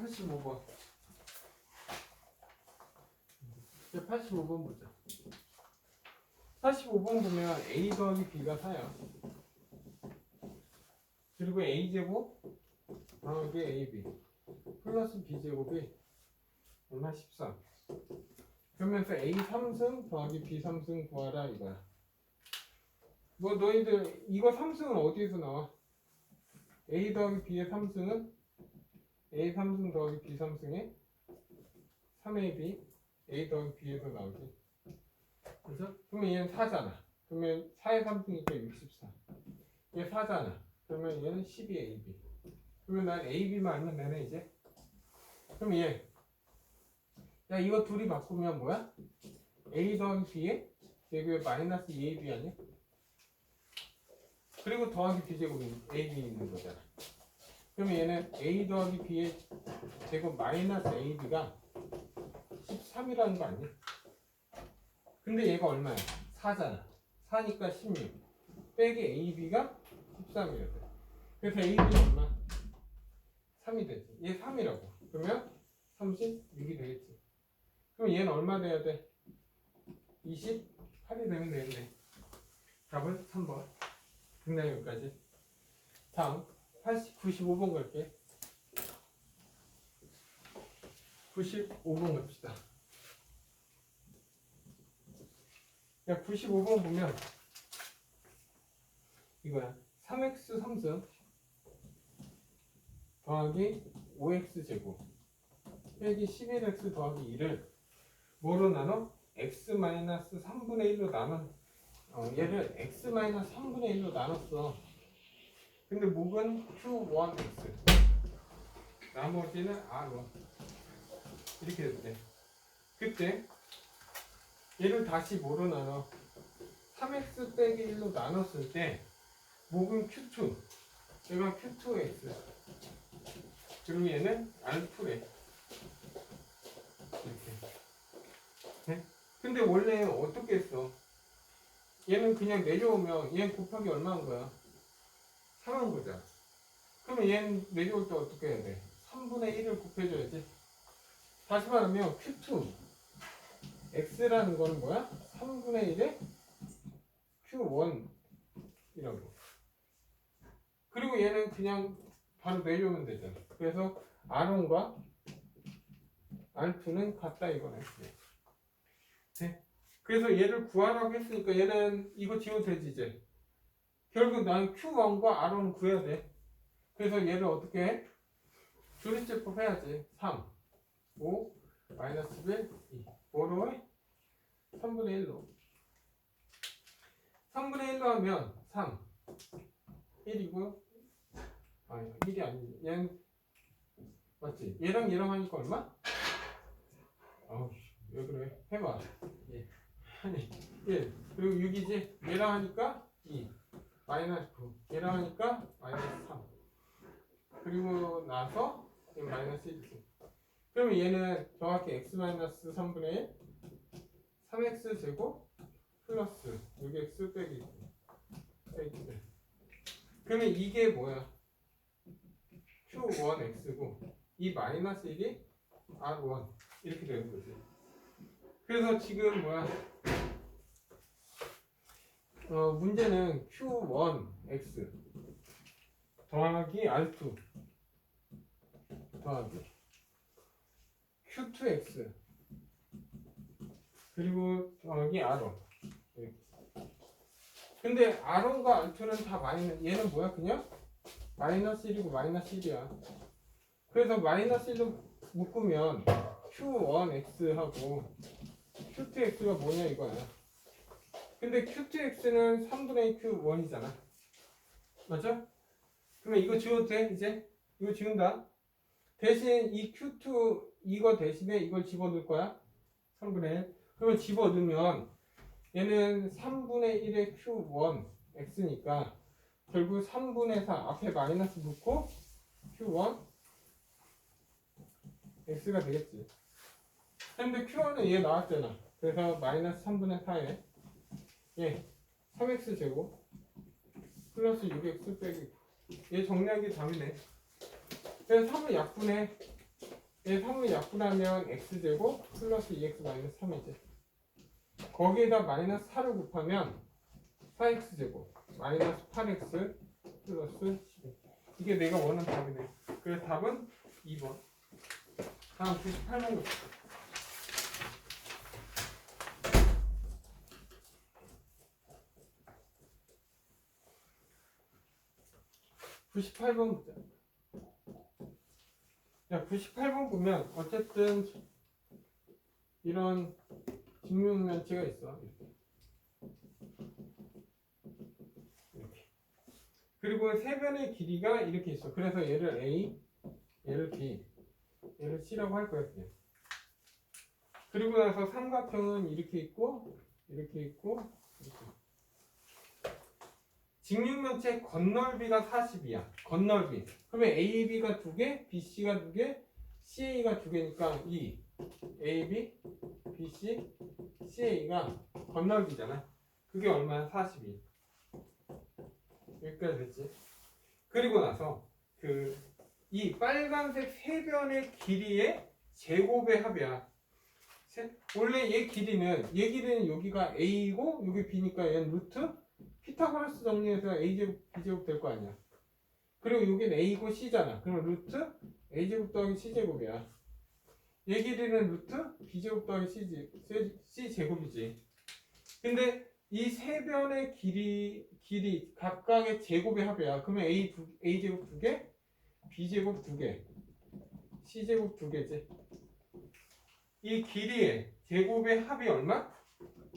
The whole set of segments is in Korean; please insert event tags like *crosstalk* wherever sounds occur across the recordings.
85번. 이제 85번 보자. 45번 보면 A 더하기 B가 4야. 그리고 A제곱 더하기 AB 플러스 B제곱이 얼마 13. 그러면서 A 3승 더하기 B 3승 구하라 이거야. 뭐 너희들 이거 3승은 어디에서 나와? A 더하기 B의 3승은 A 3승 더하기 B 3승에 3AB A 더하기 B에서 나오지. 그죠? 그러면 얘는 4잖아. 그러면 4의 3승이니까 64. 얘 4잖아. 그러면 얘는 12AB. 그러면 난 AB만 알면 되네 이제. 그럼 얘. 야 이거 둘이 바꾸면 뭐야? A 더하기 B에 제곱에 마이너스 2AB 아니야? 그리고 더하기 B제곱이 AB 있는 거잖아. 그러면 얘는 A 더하기 B의 제곱 마이너스 AB가 13이라는 거 아니야? 근데 얘가 얼마야? 4잖아. 4니까 16. 빼기 AB가 13이거든. 그래서 AB는 얼마? 3이 되지. 얘 3이라고. 그러면 36이 되겠지. 그럼 얘는 얼마 돼야 돼? 28이 되면 되겠네. 답은 3번. 끝나요 여기까지. 다음 80, 95번 갈게. 95번 갑시다. 야 95번 보면 이거야. 3x 3승 더하기 5x 제곱 빼기 11x 더하기 2를 뭐로 나눠? x 마이너스 3분의 1로 나눠 어, 얘를 x 마이너스 3분의 1로 나눴어. 근데 목은 q1x 나머지는 r1 이렇게 됐대. 그때 얘를 다시 뭐로 나눠? 3x 빼기 1로 나눴을 때 목은 q2 얘가 q2x 그리고 얘는 r2래 이렇게 네? 근데 원래 어떻게 했어? 얘는 그냥 내려오면 얘 곱하기 얼마인 거야? 3한 거잖아. 그러면 얘는 내려올 때 어떻게 해야 돼? 3분의 1을 곱해줘야지. 다시 말하면 Q2 X라는 거는 뭐야? 3분의 1에 Q1이라고. 그리고 얘는 그냥 바로 내려오면 되잖아. 그래서 R1과 R2는 같다 이거네. 네. 그래서 얘를 구하라고 했으니까 얘는 이거 지워도 되지 이제 결국 난 Q1과 R1을 구해야 돼. 그래서 얘를 어떻게 해? 조리제법 해야지. 3 5 마이너스 1 2 뭐로 해? 3분의 1로. 3분의 1로 하면 3 1이고. 아니 1이 아니지. 얘는 맞지? 얘랑 얘랑 하니까 얼마? 아우 왜 그래? 해봐. 아니 1 그리고 6이지? 얘랑 하니까 2 마이너스 9 얘랑 하니까 마이너스 3 그리고 나서 얘 마이너스 1이지 그러면 얘는 정확히 x 마이너스 3분의 1 3x 제곱 플러스 6x 빼기 빼기 돼. 그러면 이게 뭐야? q1x고 이 마이너스 1이 r1 이렇게 되는 거지. 그래서 지금 뭐야 어, 문제는 Q1X 더하기 R2 더하기. Q2X 그리고 더하기 R1 이렇게. 근데 R1과 R2는 다 마이너스 얘는 뭐야 그냥? 마이너스 1이고 마이너스 1이야. 그래서 마이너스 1로 묶으면 Q1X하고 Q2X가 뭐냐 이거야 근데 Q2X는 3분의 Q1이잖아. 맞죠? 그러면 이거 지워도 돼? 이제? 이거 지운다. 대신 이 Q2 이거 대신에 이걸 집어넣을 거야. 3분의 1. 그러면 집어넣으면 얘는 3분의 1의 Q1 X니까 결국 3분의 4 앞에 마이너스 붙고 Q1 X가 되겠지. 근데 Q1은 얘 나왔잖아. 그래서 마이너스 3분의 4에 예, 3x 제곱 플러스 6x 빼기 얘 정리하기 답이네 그래서 3을 약분해 얘 3을 약분하면 x제곱 플러스 2x 마이너스 3이지. 거기에다 마이너스 4를 곱하면 4x제곱 마이너스 8x 플러스 12. 이게 내가 원하는 답이네. 그래서 답은 2번. 다음 98번 봅시다. 98번 보자. 야, 98번 보면 어쨌든 이런 직육면체가 있어. 이렇게. 그리고 세 변의 길이가 이렇게 있어. 그래서 얘를 A, 얘를 B, 얘를 C라고 할 거야. 그냥. 그리고 나서 삼각형은 이렇게 있고, 이렇게 있고. 직육면체 건널비가 40이야. 건널비. 그러면 AB가 두 개, BC가 두 개, CA가 두 개니까 이 AB, BC, CA가 건널비잖아. 그게 얼마야? 42. 여기까지 됐지. 그리고 나서 그 이 빨간색 세 변의 길이의 제곱의 합이야. 세- 원래 얘 길이는 얘 길이는 여기가 A이고 여기 B니까 얘는 루트 피타고라스 정리해서 a제곱 b제곱 될 거 아니야. 그리고 여긴 a고 c잖아. 그럼 루트 a제곱 더하기 c제곱이야. 얘 길이는 루트 b제곱 더하기 c, c제곱이지. 근데 이 세 변의 길이 길이 각각의 제곱의 합이야. 그러면 a 두, a제곱 두 개, b제곱 두 개, c제곱 두 개지. 이 길이의 제곱의 합이 얼마?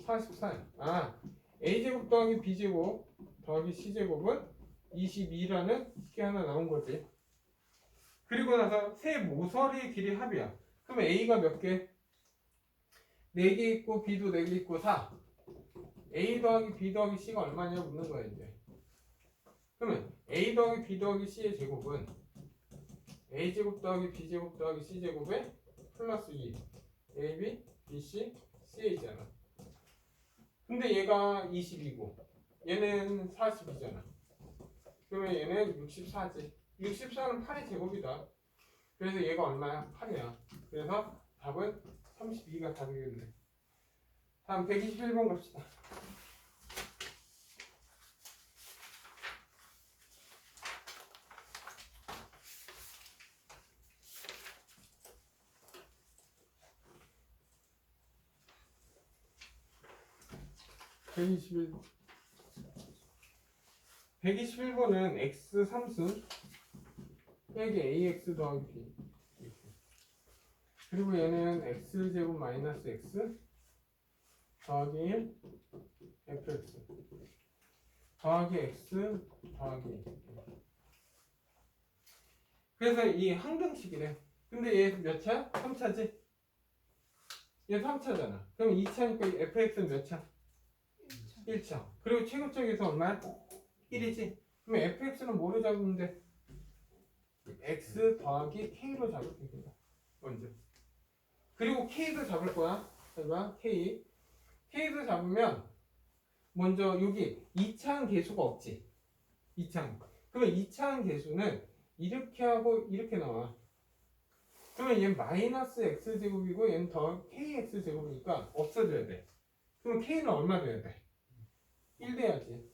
44야. 아, a제곱 더하기 b제곱 더하기 c제곱은 22라는 식이 하나 나온 거지. 그리고 나서 세 모서리의 길이 합이야. 그러면 a가 몇 개? 4개 있고 b도 4개 있고 4. a 더하기 b 더하기 c가 얼마냐 묻는 거야 이제. 그러면 a 더하기 b 더하기 c의 제곱은 a제곱 더하기 b제곱 더하기 c제곱에 플러스 2 ab, bc, ca잖아. 근데 얘가 22고 얘는 42잖아. 그러면 얘는 64지. 64는 8의 제곱이다. 그래서 얘가 얼마야? 8이야. 그래서 답은 32가 답이겠네. 다음 121번 갑시다. (121) 121번은 x 3승 빼기 ax 더하기 b. 그리고 얘는 x 제곱 마이너스 x 더하기 1 fx 더하기 x 더하기 1. 그래서 이 항등식이래 근데 얘 몇 차? 3차지? 얘 3차잖아 그럼 2차니까 fx는 몇 차? 1차. 그리고 최고점에서 얼마야? 1이지? 그럼 fx는 뭐로 잡으면 돼? x 더하기 k로 잡을 테니까 먼저. 그리고 k도 잡을 거야. 설마? K. K도 잡으면 먼저 여기 2차항 계수가 없지? 2차항. 그러면 2차항 계수는 이렇게 하고 이렇게 나와. 그러면 얘는 마이너스 x제곱이고 얘는 더 kx제곱이니까 없어져야 돼. 그럼 k는 얼마 돼야 돼? 1 돼야지.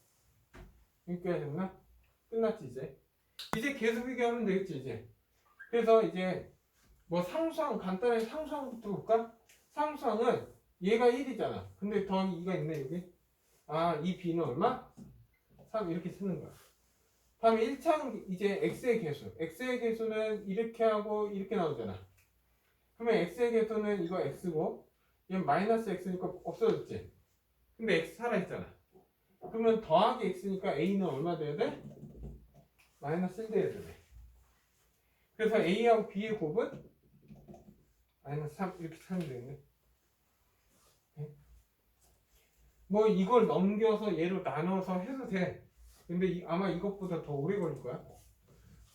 여기까지 됐나? 끝났지 이제? 이제 계수 비교하면 되겠지 이제. 그래서 이제 뭐 상수항 간단하게 상수항부터 볼까? 상수항은 얘가 1이잖아. 근데 더하기 2가 있네 여기. 아 이 b는 얼마? 3 이렇게 쓰는 거야. 다음에 1차항 이제 x의 개수. X의 개수는 이렇게 하고 이렇게 나오잖아. 그러면 x의 개수는 이거 x고 얘는 마이너스 x니까 없어졌지? 근데 x 살아있잖아 그러면 더하기 x니까 a는 얼마 돼야 돼? 마이너스 1 돼야 돼. 그래서 a하고 b의 곱은 마이너스 3 이렇게 찾으면 되겠네. 네? 뭐 이걸 넘겨서 얘로 나눠서 해도 돼. 근데 이- 아마 이것보다 더 오래 걸릴 거야.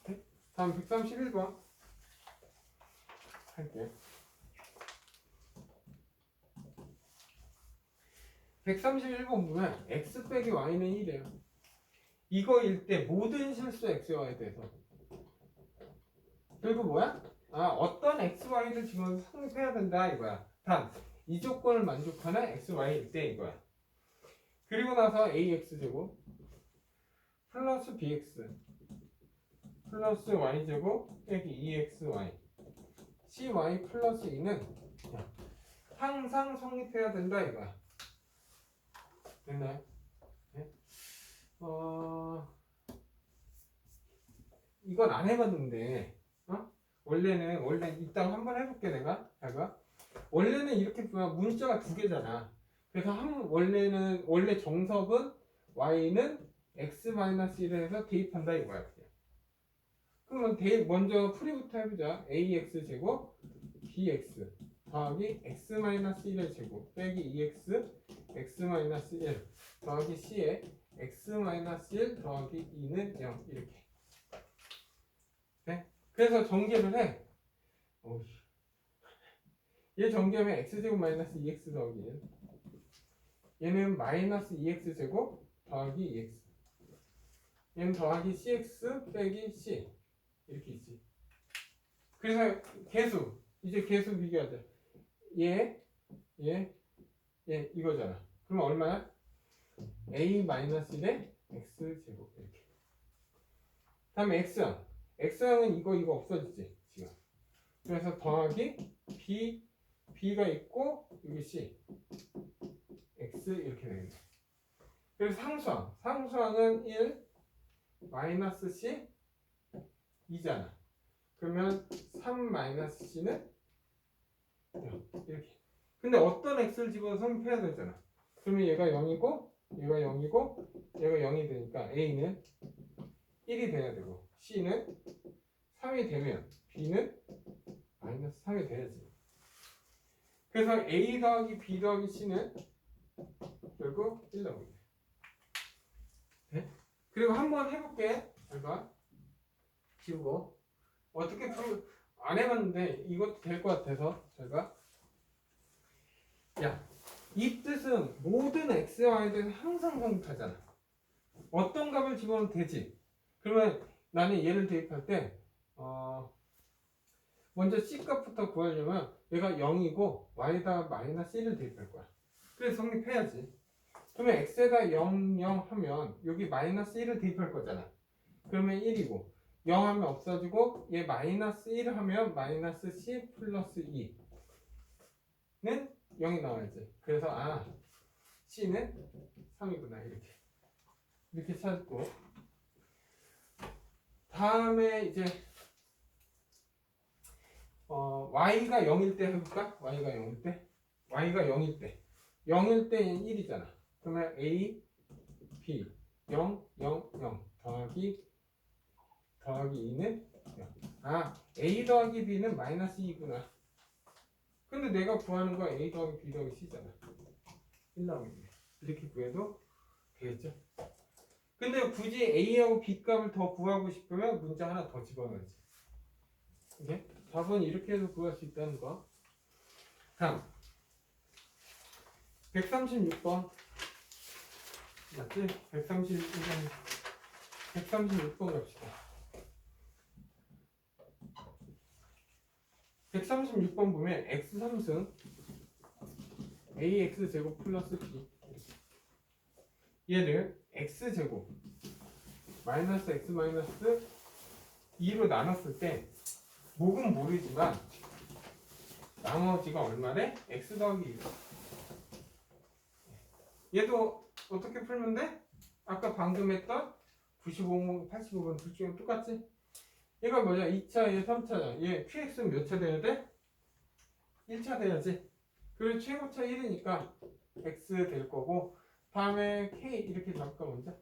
네? 다음 131번 할게. 131번 보면 x 빼기 y는 1이에요. 이거일 때 모든 실수 x에 와야 돼서. 그리고 뭐야? 아 어떤 x, y를 지금 성립해야 된다 이거야. 단 이 조건을 만족하는 x, y일 때 이거야. 그리고 나서 ax 제곱 플러스 bx 플러스 y 제곱 빼기 2xy cy 플러스 2는 항상 성립해야 된다 이거야. 됐나요? 네? 어 이건 안 해봤는데 어? 원래는 원래 이따 한번 해볼게 내가 제가 원래는 이렇게 보면 문자가 두 개잖아. 그래서 한 원래는 원래 정석은 y는 x-1을 해서 대입한다 이거야. 그러면 대입 먼저 풀이부터 해보자. ax 제곱 bx 더하기 x-1의 제곱 빼기 2x x-1 더하기 c에 x-1 더하기 2는 0 이렇게. 네? 그래서 전개를 해. 어우. 얘 전개하면 x제곱 마이너스 2x 더하기 1 얘는 마이너스 2x 제곱 더하기 2x 얘는 더하기 cx 빼기 c 이렇게 있지 그래서 개수 이제 개수 비교하자 얘, 얘, 얘 이거잖아 그러면 얼마야? a 마이너스 1에 x 제곱 이렇게 다음에 x항 x항은 이거 이거 없어지지 지금 그래서 더하기 b b가 있고 여기 c x 이렇게 되겠네. 그래서 상수항 상수항은 1 마이너스 c 2잖아. 그러면 3 마이너스 c는 0 이렇게. 근데 어떤 x를 집어서 성립해야 되잖아. 그러면 얘가 0이고 얘가 0이고 얘가 0이 되니까 a는 1이 돼야 되고 c는 3이 되면 b는 마이너스 3이 돼야지. 그래서 A 더하기 B 더하기 C는 결국 1 나오게 돼. 네? 그리고 한번 해볼게. 잘 봐. 지우고. 어떻게 풀, 안 해봤는데 이것도 될 것 같아서. 잘 봐. 야, 이 뜻은 모든 X, Y들은 항상 성립하잖아. 어떤 값을 집어넣으면 되지. 그러면 나는 얘를 대입할 때, 어, 먼저 C 값부터 구하려면 얘가 0이고 y에다 마이너스 1을 대입할 거야. 그래서 성립해야지. 그러면 x에다 0, 0 하면 여기 마이너스 1을 대입할 거잖아. 그러면 1이고 0 하면 없어지고 얘 마이너스 1 하면 마이너스 c 플러스 2는 0이 나와야지. 그래서 아 c는 3이구나 이렇게 이렇게 찾고 다음에 이제 어, y가 0일 때 해볼까? y가 0일 때? y가 0일 때 0일 때는 1이잖아 그러면 a, b 0, 0, 0 더하기 더하기 2는 0. 아 a 더하기 b는 마이너스 2구나 근데 내가 구하는 거 a 더하기 b 더하기 c잖아 1 나오겠네 이렇게 구해도 되겠죠? 근데 굳이 a하고 b 값을 더 구하고 싶으면 문자 하나 더 집어넣어야지 이게 답은 이렇게 해서 구할 수 있다는 거. 다음 136번 맞지? 136번 136번 갑시다. 136번 보면 x 3승 ax 제곱 플러스 b 얘를 x 제곱 마이너스 x 마이너스 2로 나눴을 때 목은 모르지만 나머지가 얼마래? x 더하기 1 얘도 어떻게 풀면 돼? 아까 방금 했던 95번, 85번 둘 중에 똑같지? 얘가 뭐냐? 2차, 얘 3차야. 얘 qx는 몇 차 돼야 돼? 1차 돼야지. 그리고 최고차 1이니까 x 될 거고 다음에 k 이렇게 잡을까 먼저?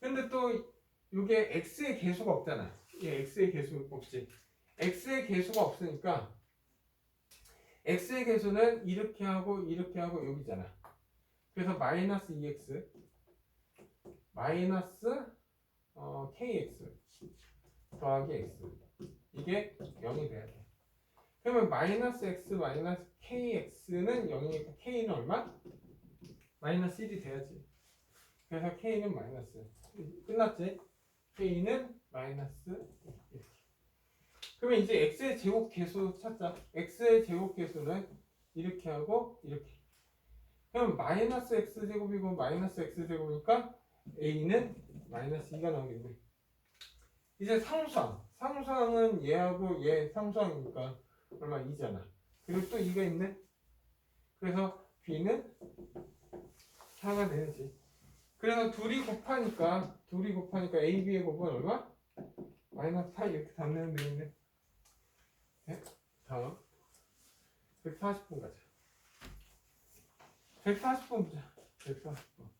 근데 또 이게 x의 개수가 없잖아. 얘 x의 개수가 없지. x의 개수가 없으니까 x의 개수는 이렇게 하고 이렇게 하고 여기잖아. 그래서 마이너스 2x 마이너스 어, kx 더하기 x 이게 0이 돼야 돼. 그러면 마이너스 x 마이너스 kx는 0이니까 k는 얼마? 마이너스 1이 돼야지. 그래서 k는 마이너스 끝났지? k는 마이너스 1. 그러면 이제 x의 제곱 계수 찾자. x의 제곱 계수는 이렇게 하고 이렇게. 그럼 마이너스 x 제곱이고 마이너스 x 제곱이니까 a는 마이너스 2가 나오겠네. 이제 상수항. 상수항은 얘하고 얘 상수항이니까 얼마 2잖아. 그리고 또 2가 있네. 그래서 b는 4가 되지. 그래서 둘이 곱하니까 둘이 곱하니까 a, b의 곱은 얼마? 마이너스 4 이렇게 답내면 되겠네. 네? 다음 140분 가자. 140분 보자. 140분.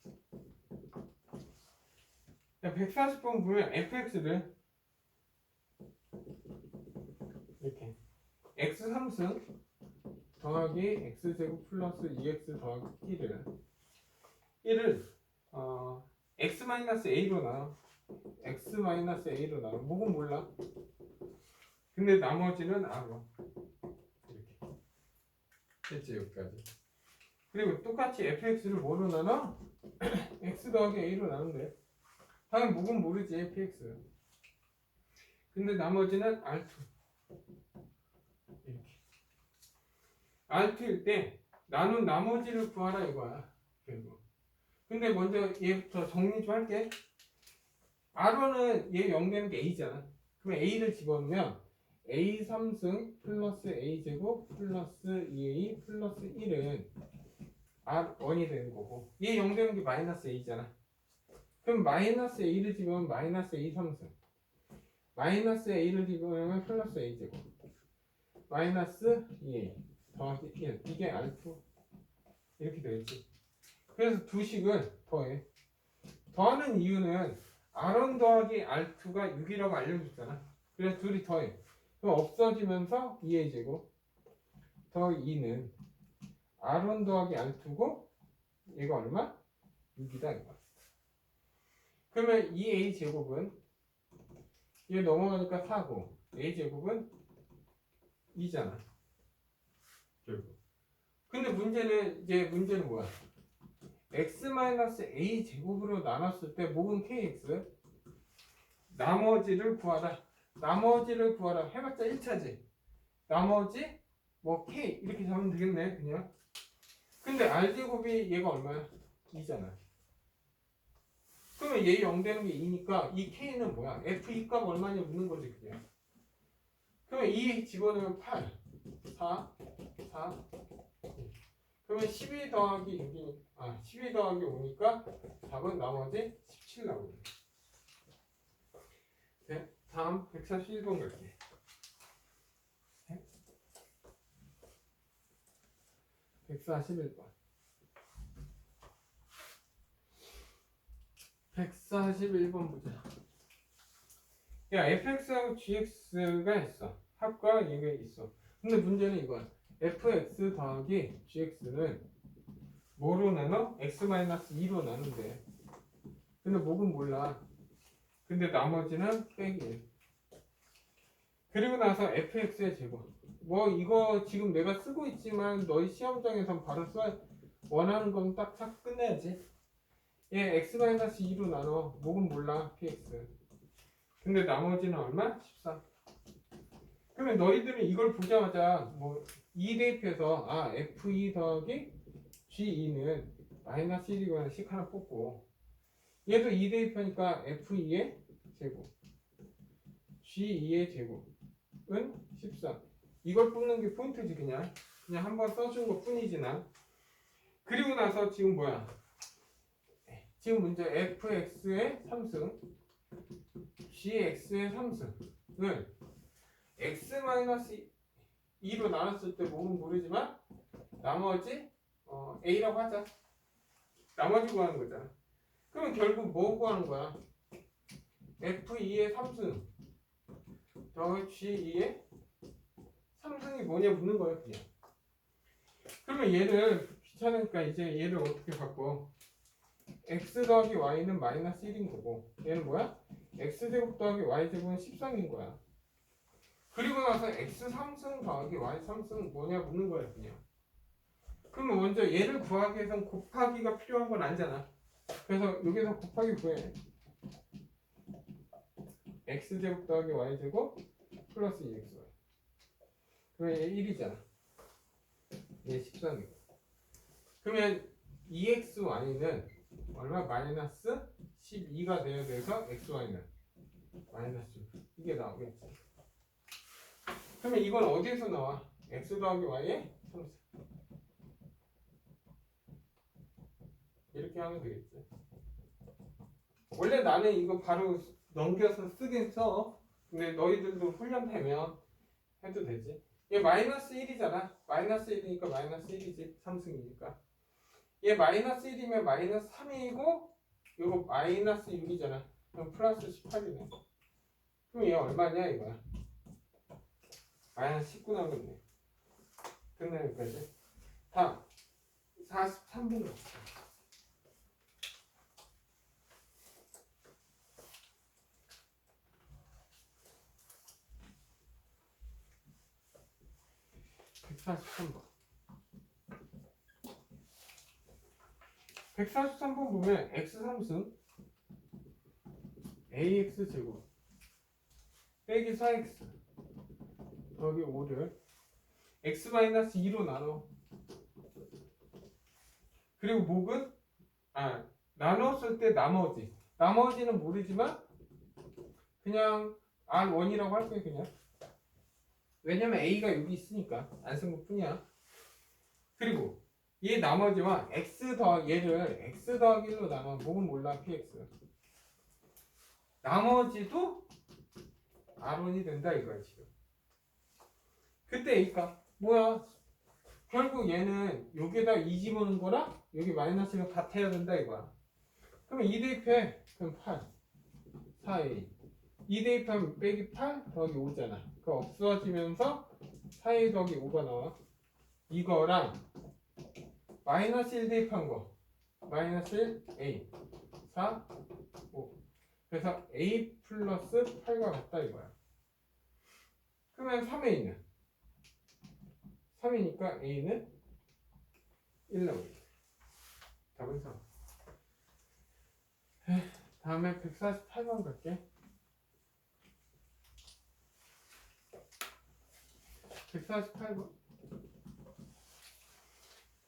자, 140분 보면 fx를 이렇게. X 3승 더하기 x제곱 플러스 2x 더하기 1을. 1을 어, x 마이너스 a로 나눠. X 마이너스 a로 나눠. 뭐건 몰라? 근데 나머지는 아로. 이렇게. 됐지 여기까지? 그리고 똑같이 fx를 뭐로 나눠? *clears throat* x 더하기 a로 나눈대 당연히 뭐건 모르지 fx 근데 나머지는 r2 이렇게 r2일 때 나눈 나머지를 구하라 이거야 결국. 근데 먼저 얘부터 정리 좀 할게. R1은 얘 0 되는 게 a잖아. 그러면 a를 집어넣으면 a 3승 플러스 a 제곱 플러스 2a 플러스 1은 r1이 되는 거고 얘 0 되는 게 마이너스 a잖아. 그럼 마이너스 a를 집으면 마이너스 a 3승. 마이너스 a를 집으면 플러스 a 제곱. 마이너스 2a 더하기 1 이게 r2 이렇게 되지. 그래서 두 식을 더해. 더하는 이유는 r1 더하기 r2가 6이라고 알려줬잖아. 그래서 둘이 더해. 그럼 없어지면서 2a 제곱 더 2는 r1 더하기 r2고 얘가 얼마? 6이다 이거 그러면 2a 제곱은 얘 넘어가니까 4고 a 제곱은 2잖아 결국. 근데 문제는 이제 문제는 뭐야? X-a 제곱으로 나눴을 때 모근 kx 나머지를 구하라. 나머지를 구하라. 해봤자 1차지. 나머지 뭐 k 이렇게 잡으면 되겠네 그냥. 근데 r 제곱이 얘가 얼마야? 2잖아. 그러면 얘 0 되는 게 2니까 이 k는 뭐야? f2 값 얼마냐 묻는 거지 그냥. 그러면 2 집어넣으면 8 4 4 그러면 12 더하기 6이 아 12 더하기 5니까 답은 나머지 17 나오네. 네, 다음 141번 갈게. 네? 141번. 141번 보자. 야 fx하고 gx가 있어. 합과 이게 있어. 근데 문제는 이거야 fx 더하기 gx는 뭐로 나눠? x-2로 나눈대. 근데 뭐건 몰라. 근데 나머지는 빼기. 1 그리고 나서 fx의 제곱. 뭐 이거 지금 내가 쓰고 있지만 너희 시험장에선 바로 써. 원하는 건 딱딱 끝내야지. 얘 x-2로 나눠. 뭐건 몰라? px. 근데 나머지는 얼마? 13 그러면 너희들은 이걸 보자마자 뭐2 대입해서 아 f2 더하기 g2는 마이너스 1이거나 식 하나 뽑고 얘도 2 대입하니까 f2의 제곱 g2의 제곱은 13 이걸 뽑는 게 포인트지 그냥. 그냥 한번 써준 것 뿐이지 나 그리고 나서 지금 뭐야? 지금 문제 fx의 3승 gx의 3승을 x-2로 나눴을 때 뭐는 모르지만 나머지 어, a라고 하자. 나머지 구하는 거잖아. 그러면 결국 뭐 구하는 거야? F2의 3승. 더하기 g2의 3승이 뭐냐 묻는 거야 그냥. 그러면 얘를 귀찮으니까 이제 얘를 어떻게 바꿔? X 더하기 y는 마이너스 1인 거고 얘는 뭐야? x제곱 더하기 y제곱은 13인 거야 그리고 나서 x 3승 더하기 y 3승 뭐냐 묻는 거야 그냥 그러면 먼저 얘를 구하기 위해선 곱하기가 필요한 건 아니잖아 그래서 여기서 곱하기 구해 x제곱 더하기 y제곱 플러스 2xy. 그러면 얘 1이잖아. 얘 13이고. 그러면 2xy는 얼마? 마이너스 12가 되어야 돼서 xy는 마이너스 6. 이게 나오겠지. 그러면 이건 어디에서 나와? x 더하기 y의 3. 이렇게 하면 되겠지. 원래 나는 이거 바로 넘겨서 쓰긴 써. 근데 너희들도 훈련되면 해도 되지. 얘 마이너스 1이잖아. 마이너스 1이니까 마이너스 1이지. 3승이니까. 얘 마이너스 1이면 마이너스 3이고 이거 마이너스 6이잖아. 그럼 플러스 18이네. 그럼 얘 얼마냐 이거야. 마이너스 19 나오겠네. 끝나는 여기까지. 다음 43분 갑시다. (143번) 143번 보면 x 3승 ax 제곱 빼기 4x 더하기 5를 x 2로 나눠. 그리고 목은 아 나눴을 때 나머지. 나머지는 모르지만 그냥 R1이라고 할 거예요 그냥. 왜냐면 A가 여기 있으니까 안 쓴 것 뿐이야. 그리고 얘 나머지와 X 더 얘를 X 더하기 1로 나눠. 목은 몰라 PX. 나머지도 R1이 된다 이거야 지금 그때 A가 뭐야? 결국 얘는 여기에다 2 집어넣은 거랑 여기 마이너스가 같아야 된다 이거야. 그러면 2 대입해. 그럼 8 4A 2 대입하면 빼기 8 더하기 5잖아. 그 없어지면서 4A 더하기 5가 나와. 이거랑 마이너스 1 대입한 거. 마이너스 1 A. 4 5 그래서 A 플러스 8과 같다 이거야. 그러면 3A는 3이니까 A는 1 나오겠지 답은 3 다음에 148번 갈게. 148번.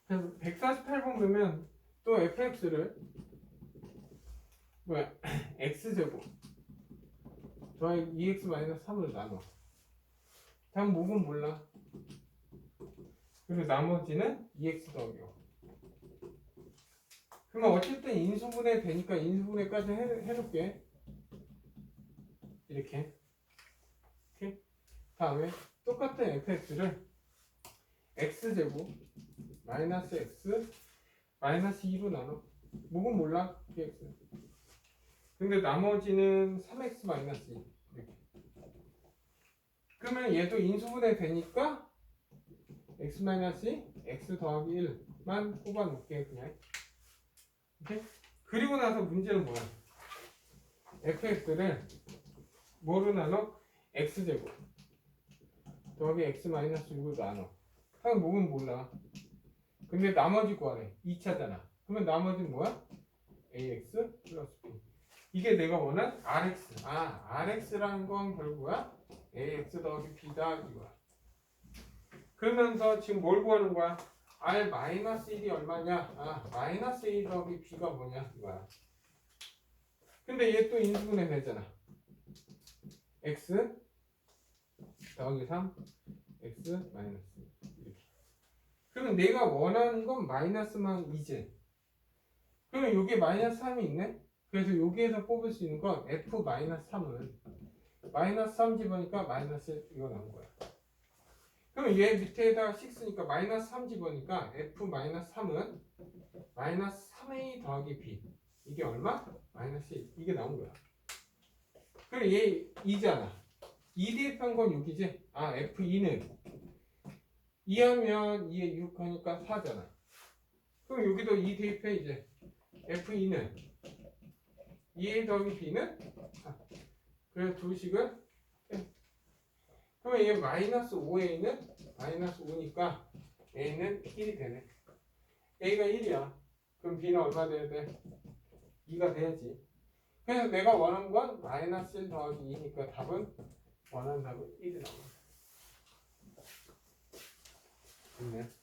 148번 보면 또 fx를 뭐야? *clears throat* X제곱. 더하기 2x 마이너스 3으로 나눠. 다음 목은 몰라 그리고 나머지는 2x 더하기 5 그러면 어쨌든 인수분해 되니까 인수분해까지 해, 해놓게. 이렇게. 이렇게 다음에 똑같은 fx를 x제곱 마이너스 x 마이너스 2로 나눠. 목은 몰라? px 근데 나머지는 3x 마이너스 2 이렇게. 그러면 얘도 인수분해 되니까 x 마이너스 2 x 더하기 1만 꼽아 놓을게 그냥. 이렇게 그리고 나서 문제는 뭐야? fx를 뭐로 나눠? x제곱. 더하기 x 마이너스 6을 나눠. 그럼 목은 몰라? 근데 나머지 구하래. 2차잖아. 그러면 나머지는 뭐야? ax 플러스 b. 이게 내가 원한 rx. 아 rx라는 건 결국은 ax 더하기 b다 이거야 그러면서 지금 뭘 구하는 거야? r 마이너스 1이 얼마냐? 아 마이너스 1 더하기 b가 뭐냐 이거야. 근데 얘 또 인수분해 되잖아. X 더하기 3 x 마이너스 이렇게. 그러면 내가 원하는 건 마이너스만 2지 그러면 여기에 마이너스 3이 있네? 그래서 여기에서 뽑을 수 있는 건 f 마이너스 3은 마이너스 3 집어니까 마이너스 이거 나온 거야 그러면 얘 밑에다가 6니까 마이너스 3 집어니까 f 마이너스 3은 마이너스 3a 더하기 b. 이게 얼마? 마이너스 1 이게 나온 거야. 그럼 얘 2잖아. 2 대입한 건 6이지? 아 F2는. 2하면 2에 6 하니까 4잖아. 그럼 여기도 2 대입해 이제. F2는. 2a 더하기 b는? 4 그래서 두 식은 그러면 얘 마이너스 5a는 마이너스 5니까 a는 1이 되네 a가 1이야 그럼 b는 얼마 돼야 돼? 2가 돼야지 그래서 내가 원하는 건 마이너스 1 더하기 2니까 답은 답은 1이 나옵니다. 됐네.